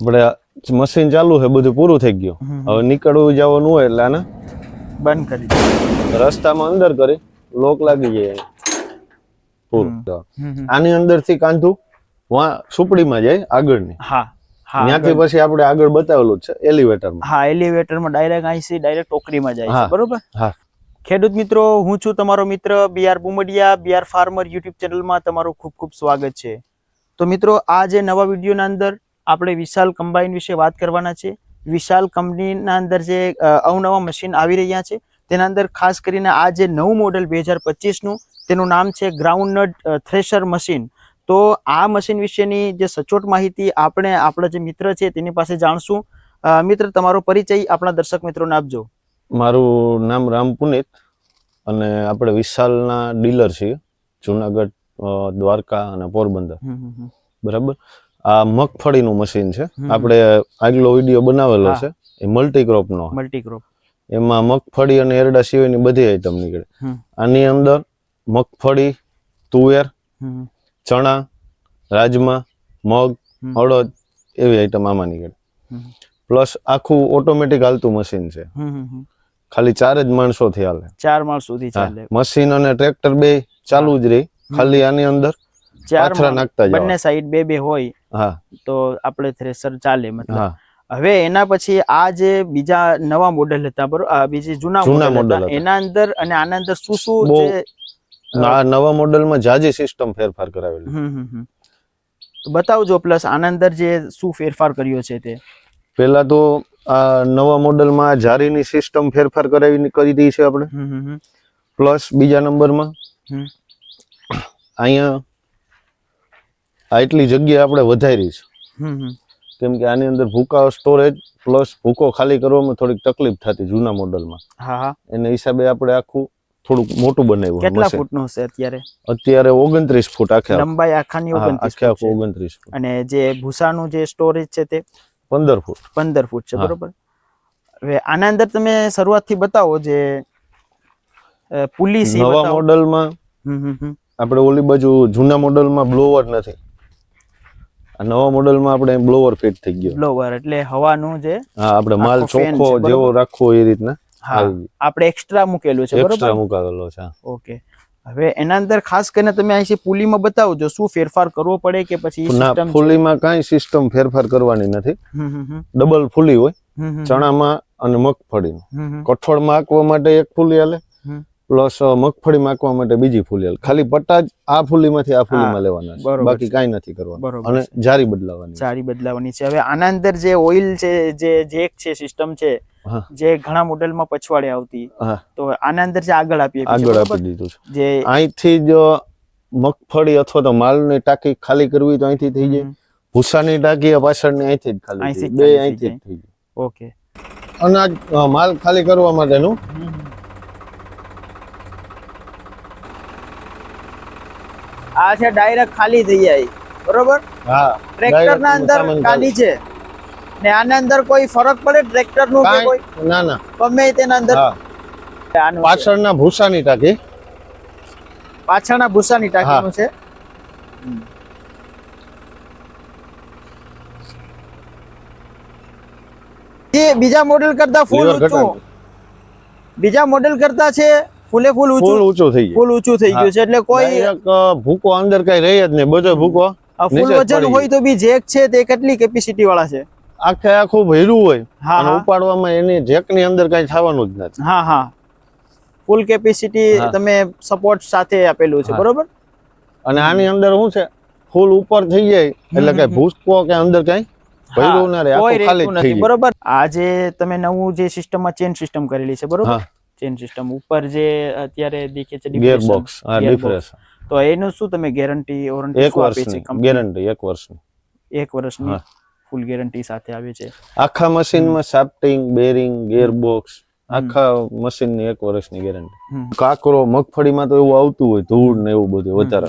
આપણે મશીન ચાલુ છે બધું પૂરું થઈ ગયું. હવે નીકળવું જવાનું હોય એટલે આને બંધ કરી રસ્તામાં અંદર કરી લોક લાગી જાય પૂરું. આની અંદરથી કાંધું વા સુપડીમાં જાય આગળની. હા હા ત્યાંથી પછી આપણે આગળ બતાવેલું છે એલિવેટરમાં. હા એલિવેટરમાં ડાયરેક્ટ અહીંથી ડાયરેક્ટ ટોકરીમાં જાય છે બરોબર? હા. ખેડૂત મિત્રો હું છું તમારો મિત્ર BR Bumdiya BR farmer YouTube ચેનલમાં તમારું ખૂબ ખૂબ સ્વાગત છે. તો મિત્રો આ જે નવા વિડીયોના અંદર આપણે વિશાલ કમ્બાઈન વિશે વાત કરવાના છે. વિશાલ કંપનીના અંદર જે અવનવા મશીન આવી રહ્યા છે. તેના અંદર ખાસ કરીને આ જે નવું મોડેલ બે હજાર પચીસનું તેનું નામ છે ગ્રાઉન્ડનટ થ્રેશર મશીન. તો આ મશીન વિશેની જે સચોટ માહિતી આપણે આપણા જે મિત્ર છે તેની પાસે જાણશું. મિત્ર તમારો પરિચય આપણા દર્શક મિત્રોને આપજો. મારું નામ રામ પુનિત અને આપણે વિશાલના ડીલર છીએ. જુનાગઢ દ્વારકા અને પોરબંદર. બરાબર? આ મગફળીનું મશીન છે. આપણે આગલો વીડિયો બનાવેલો છે. એ મલ્ટીક્રોપનો. મલ્ટીક્રોપ. એમાં મગફળી અને એરડા સિવાયની બધી આઈટમ નીકળે. આની અંદર મગફળી તુવેર ચણા રાજમા મગ. અડદ એવી આઈટમ આમાં નીકળે. પ્લસ આખું ઓટોમેટિક હાલતું મશીન છે. ખાલી ચાર જ માણસોથી હાલે. ચાર માણસો થી ચાલે. મશીન અને ટ્રેક્ટર બે ચાલુ જ રહી. ખાલી આની અંદર ચાર નાખતા બંને સાઈડ બે બે હોય. તો આપણે થ્રેસર ચાલે મતલબ. હવે એના પછી આ જે બીજા નવા મોડેલ હતા બરોબર બીજી જૂના જૂના મોડેલ હતા. એના અંદર અને આના અંદર શું શું જે નવા મોડેલમાં જાજી સિસ્ટમ ફેરફાર કરાવેલી. બતાવજો પ્લસ આના અંદર જે શું ફેરફાર કર્યો છે તે. પેલા તો આ નવા મોડેલમાં જારીની સિસ્ટમ ફેરફાર કરાવી કરી દી છે આપણે. પ્લસ બીજા નંબરમાં હમ. અહીંયા આટલી જગ્યા આપણે વધારી છે. કેમ કે આની અંદર ભૂકા સ્ટોરેજ પ્લસ ભૂકો ખાલી કરવામાં થોડીક તકલીફ થતી જૂના મોડેલમાં. હા હા. એને હિસાબે આપણે આખું થોડુંક મોટું બનાવ્યું કેટલા. ફૂટનું હશે અત્યારે? અત્યારે ઓગણત્રીસ ફૂટ આખે લંબાઈ આખાની આખે ઓગણત્રીસ ફૂટ. અને જે ભૂસાનું જે સ્ટોરેજ છે તે? પંદર ફૂટ. પંદર ફૂટ છે બરોબર? હવે આના અંદર તમે શરૂઆતથી બતાવો જે પુલીસ પુલી નવા. મોડેલમાં. આપણે ઓલી બાજુ જૂના મોડેલમાં બ્લોવર નથી. આ નવા મોડેલમાં આપણે બ્લોવર ફિટ થઈ ગયો. બ્લોવર એટલે હવાનું જે હા આપણે માલ ચોખ્ખો જેવો રાખવો એ રીતના હા આપણે એક્સ્ટ્રા મૂકેલું છે એક્સ્ટ્રા બરોબર? મુકાવેલો છે ઓકે. હવે એના અંદર ખાસ કરીને તમે અહીંથી પુલીમાં બતાવજો શું ફેરફાર કરવો પડે કે પછી ના system કાંઈ સિસ્ટમ ફેરફાર કરવાની નથી. ડબલ ફૂલી હોય ચણામાં અને મગફળીમાં. કઠોળમાં આંકવા માટે એક ફૂલી હાલે. પ્લસ મગફળી માખવા માટે બીજી ફૂલી ખાલી પટ્ટા જ આ ફૂલીમાંથી આ ફૂલીમાં લેવાના છે. બાકી કાંઈ નથી કરવાનું. અને જારી બદલાવાની જારી બદલાવાની છે. હવે આના અંદર જે ઓઇલ છે જે જેક છે સિસ્ટમ છે જે ઘણા મોડેલમાં પછવાડે આવતી તો આના અંદર જે આગળ આપીએ આગળ આપી દીધું છે. જે અહીંથી જ મગફળી અથવા તો માલની ટાંકી ખાલી કરવી તો અહીંથી થઈ જાય. ભૂસાની ટાંકી પાછળની અહીંથી જ ખાલી. બે અહીંથી જ થઈ જાય. ઓકે. અનાજ માલ ખાલી કરવા માટેનું આ છે ડાયરેક્ટ ખાલી થઈ જાય. બરોબર? હા ટ્રેક્ટર ના અંદર ખાલી છે. ને આના અંદર કોઈ ફરક પડે ટ્રેક્ટરનું કે કોઈ ના ના. ગમે તેના અંદર. પાછળના ભૂસાની ટાંકી. પાછળના ભૂસાની ટાંકીનું છે. જે બીજા મોડેલ કરતા ફૂલ ઊંચું. બીજા મોડેલ કરતા છે ફૂલે ફૂલ ફૂલ ઊંચું ઊંચું થઈ ગયું. ફૂલ ઊંચું થઈ ગયું છે એટલે કોઈ ભૂકો અંદર કઈ રહી જ નહીં. બધો ભૂકો આ ફૂલ વજન હોય તો બી જેક છે તે કેટલી કેપેસિટી વાળા છે? આખે આખું ભર્યું હોય. અને ઉપાડવામાં એની જેકની અંદર કઈ થવાનું જ નથી. હા હા. ફૂલ કેપેસિટી તમે સપોર્ટ સાથે આપેલું છે બરોબર? અને આની અંદર શું છે? ફૂલ ઉપર થઈ જાય. એટલે કઈ ભૂસકો કે અંદર કઈ ભર્યું ના રહે. આખું ખાલી થઈ જાય. બરોબર? આજે તમે નવું જે સિસ્ટમમાં ચેન સિસ્ટમ કરેલી છે બરોબર? ચેન સિસ્ટમ ઉપર જે અત્યારે દેખે છે ગિયર બોક્સ હા ડિફરન્સ તો એનું શું તમે ગેરંટી વોરંટી એક વર્ષની ગેરંટી એક વર્ષની. એક વર્ષની. ફૂલ ગેરંટી સાથે આવે છે. આખા મશીનમાં શાફ્ટિંગ બેરિંગ ગિયર બોક્સ આખા મશીનની એક વર્ષની ગેરંટી કાકરો મગફળીમાં તો એવું આવતું હોય ધૂળ ને એવું બધું વધારે.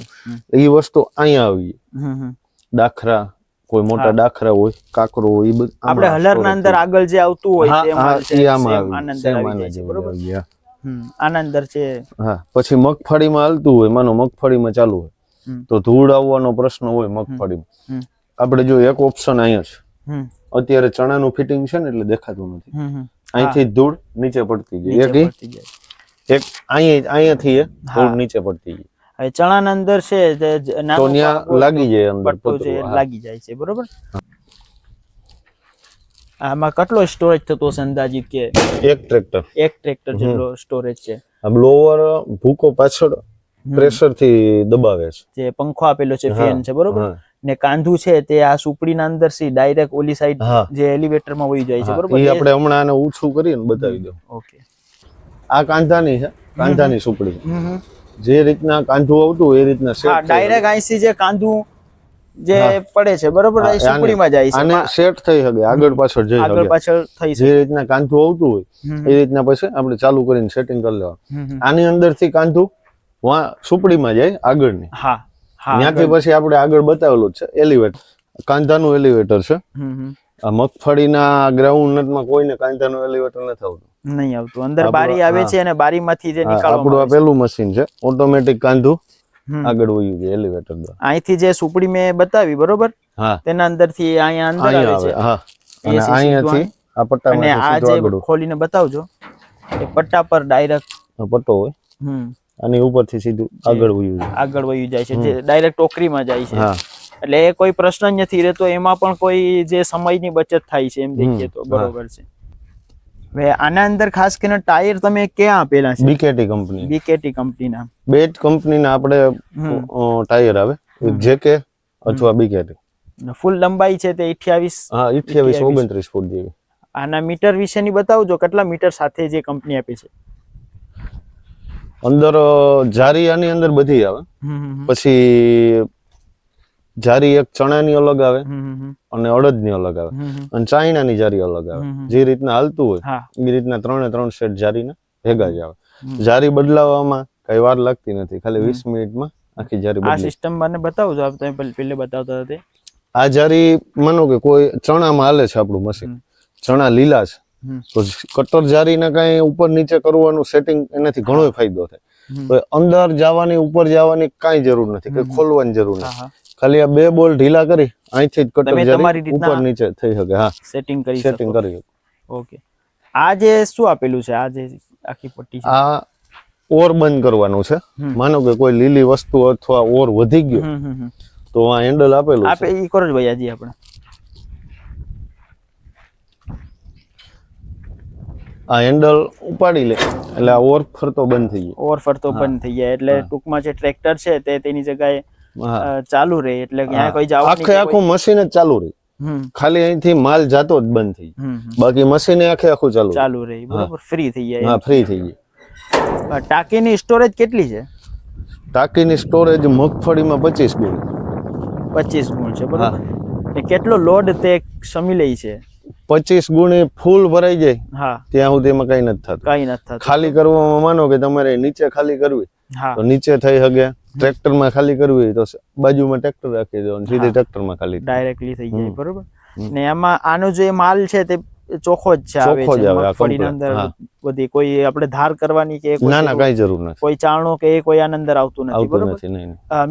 એ વસ્તુ અહીંયા આવી. દાખરા કોઈ મોટા ડાખરા હોય કાકરો હોય એ બધું આપણે ના અંદર આગળ જે આવતું હોય છે, આમાં same આવી. આના અંદર same આવી આના જાય છે. હા પછી મગફળીમાં હાલતું હોય માનો મગફળીમાં ચાલુ હોય તો ધૂળ આવવાનો પ્રશ્ન હોય મગફળીમાં. આપણે જો એક ઓપ્શન અહીંયા છે. અત્યારે અત્યારે ચણાનું ફિટિંગ છે ને એટલે દેખાતું નથી. અહીંથી ધૂળ નીચે પડતી જાય. એક અહીંયા અહીંયાથી એ ધૂળ નીચે પડતી ગઈ. હવે ચણાના અંદર છે લાગી જાય અંદર છે લાગી જાય છે બરોબર? આમાં કેટલો સ્ટોરેજ થતો હશે અંદાજિત કે? એક ટ્રેક્ટર એક ટ્રેક્ટર જેટલો સ્ટોરેજ છે. આ બ્લોવર ભૂકો પાછળ પ્રેશરથી દબાવે છે. જે પંખો આપેલો છે ફેન છે બરોબર? ને કાંધું છે તે આ સુપડીના અંદરથી ડાયરેક્ટ ઓલી સાઈડ જે એલિવેટરમાં વહી જાય છે બરોબર? એ- આપણે હમણાં આને ઓછું કરીને બતાવી દઉં. ઓકે. આ કાંધાની છે કાંધાની સુપડી. જે રીતના કાંધું આવતું હોય એ રીતના હા ડાયરેક્ટ આઈસી જે કાંધું જે પડે છે બરોબર? એ સુપડીમાં જાય છે. અને સેટ થઈ શકે આગળ પાછળ જઈ આગળ પાછળ થઈ જે રીતના કાંધું આવતું હોય એ રીતના પછી આપણે ચાલુ કરીને સેટિંગ કરી લેવાનું. આની અંદર અંદરથી કાંધું વા સુપડીમાં જાય આગળની. હા હા ત્યાંથી પછી આપણે આગળ બતાવેલું જ છે એલિવેટર કાંધાનું એલિવેટર છે. મગફળીના ગ્રાઉન્ડ નટમાં કોઈને કાંધાનું એલિવેટર નથી આવતું. નહીં આવતું. અંદર બારી આવે છે અને બારીમાંથી જે નીકળવા આપણું આ પેલું મશીન છે. ઓટોમેટિક કાંધું આગળ વયું છે એલિવેટર દ્વારા. અહીંથી જે સુપડી મેં બતાવી બરોબર? હા. તેના અંદરથી અહીંયા અંદર આવે છે. હા. અને અહીંયાથી આ અને આ જે ખોલીને બતાવજો એ પટ્ટા પર ડાયરેક્ટ પટ્ટો હોય. હમ. અને ઉપરથી સીધું આગળ વયું છે આગળ વયું જાય છે જે ડાયરેક્ટ ટોકરીમાં જાય છે. હા. એટલે એ કોઈ પ્રશ્ન નથી રહેતો એમાં પણ કોઈ જે સમયની બચત થાય છે એમ દેખીએ તો બરોબર છે. હવે આના અંદર ખાસ કરીને ટાયર તમે ક્યાં આપેલા છે? BKT company. બીકેટી કંપનીના. બે જ કંપનીના આપણે ટાયર આવે. જેકે અથવા બીકેટી ફૂલ લંબાઈ છે તે 28 હા 28. ઓગણત્રીસ ફૂટ જેવી. આના મીટર વિશેની બતાવજો કેટલા મીટર સાથે જે કંપની આપે છે. અંદર જારી આની અંદર બધી આવે. પછી જારી એક ચણાની અલગ આવે અને અડદની અલગ આવે. અને ચાઇનાની જારી અલગ આવે. જે રીતના હાલતું હોય એ રીતના ત્રણે ત્રણ સેટ જારીના ભેગા જ આવે. જારી બદલાવવામાં કઈ વાર લાગતી નથી. ખાલી વીસ મિનિટમાં આખી જારી આ સિસ્ટમ મને બતાવજો આપ તમે પેલે બતાવતા હતા આ જારી માનો કે કોઈ ચણામાં હાલે છે આપણું મશીન ચણા લીલા છે. તો કટર જારીને કઈ ઉપર નીચે કરવાનું સેટિંગ એનાથી ઘણો ફાયદો થાય. તો અંદર જવાની ઉપર જવાની કાંઈ જરૂર નથી. કે ખોલવાની જરૂર નથી. ખાલી આ બે બોલ ઢીલા કરી અહીંથી જ કટર તમે તમારી રીતના- ઉપર નીચે થઈ શકે હા. સેટિંગ કરી સેટિંગ કરી શકો. ઓકે. આ જે શું આપેલું છે? આ જે આખી પટ્ટી છે? આ ઓર બંધ કરવાનું છે. માનો કે કોઈ લીલી વસ્તુ અથવા ઓર વધી ગયો. તો આ હેન્ડલ આપેલું આપે એ ઈ કરો જ ભાઈ હજી આપણે. આ હેન્ડલ ઉપાડી લે એટલે ઓર ફરતો બંધ થઈ ગયો. ઓર ફરતો બંધ થઈ જાય એટલે ટૂંકમાં જે ટ્રેક્ટર છે તે તેની જગ્યાએ ગયો ચાલુ રહે એટલે ક્યાં કોઈ જવાની આખે આખું મશીન જ ચાલુ રહે. ખાલી અહીંથી માલ જાતો જ બંધ થઈ. બાકી મશીન આખે આખું ચાલુ ચાલુ રહે. બરોબર ફ્રી થઈ જાય. હા ફ્રી થઈ જાય. ટાંકીની સ્ટોરેજ કેટલી છે? ટાંકીની સ્ટોરેજ મગફળીમાં પચીસ ગુણ. પચીસ ગુણ છે બરાબર? એ કેટલો લોડ તે સમી લે છે? પચીસ ગુણે ફૂલ ભરાઈ જાય. હા. ત્યાં સુધી એમાં કઈ નથી થતું. કઈ નથી થતું. ખાલી કરવામાં માનો કે તમારે નીચે ખાલી કરવી હા. તો નીચે થઈ શકે. ટ્રેક્ટરમાં ખાલી કરવી હોય તો બાજુમાં ટ્રેક્ટર રાખી દેવાનું સીધી ટ્રેક્ટરમાં ખાલી ડાયરેક્ટલી થઈ જાય બરોબર? ને એમાં આનો જે માલ છે તે ચોખ્ખો જ છે આવે છે મગફળીના. અંદર બધી કોઈ આપણે ધાર કરવાની કે ના ના કઈ જરૂર નથી. કોઈ ચાણો કે કોઈ આના અંદર આવતું નથી બરોબર.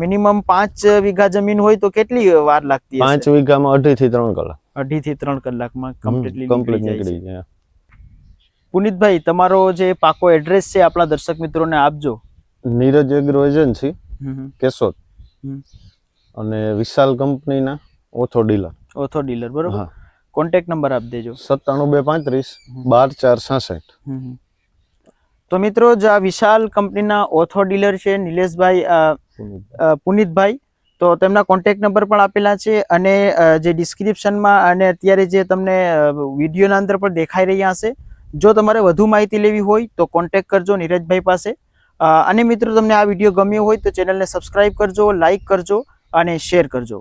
મિનિમમ પાંચ વીઘા જમીન હોય તો કેટલી વાર લાગતી પાંચ વીઘામાં અઢી થી ત્રણ કલાક. અઢી થી ત્રણ કલાકમાં કમ્પ્લીટલી કમ્પ્લીટ નીકળી જાય પુનિતભાઈ તમારો જે પાકો એડ્રેસ છે આપણા દર્શક મિત્રોને આપજો. Neeraj agro agency. કેશોદ. અને વિશાલ કંપનીના ઓથો ડીલર. ઓથો ડીલર બરોબર? હા. કોન્ટેક્ટ નંબર આપી દેજો. સત્તાણું બે પાંત્રીસ બાર ચાર હમ. તો મિત્રો જ આ વિશાલ કંપનીના ઓથો ડીલર છે નિલેશભાઈ પુનિતભાઈ. તો તેમના કોન્ટેક્ટ નંબર પણ આપેલા છે અને જે ડિસ્ક્રિપ્શનમાં અને અત્યારે જે તમને વિડીયોના અંદર પણ દેખાઈ રહ્યા હશે. જો તમારે વધુ માહિતી લેવી હોય તો કોન્ટેક્ટ કરજો નીરજભાઈ પાસે. અને મિત્રો, તમને આ વીડિયો ગમ્યો હોય તો ચેનલને સબસ્ક્રાઈબ કરજો લાઈક કરજો અને શેર કરજો.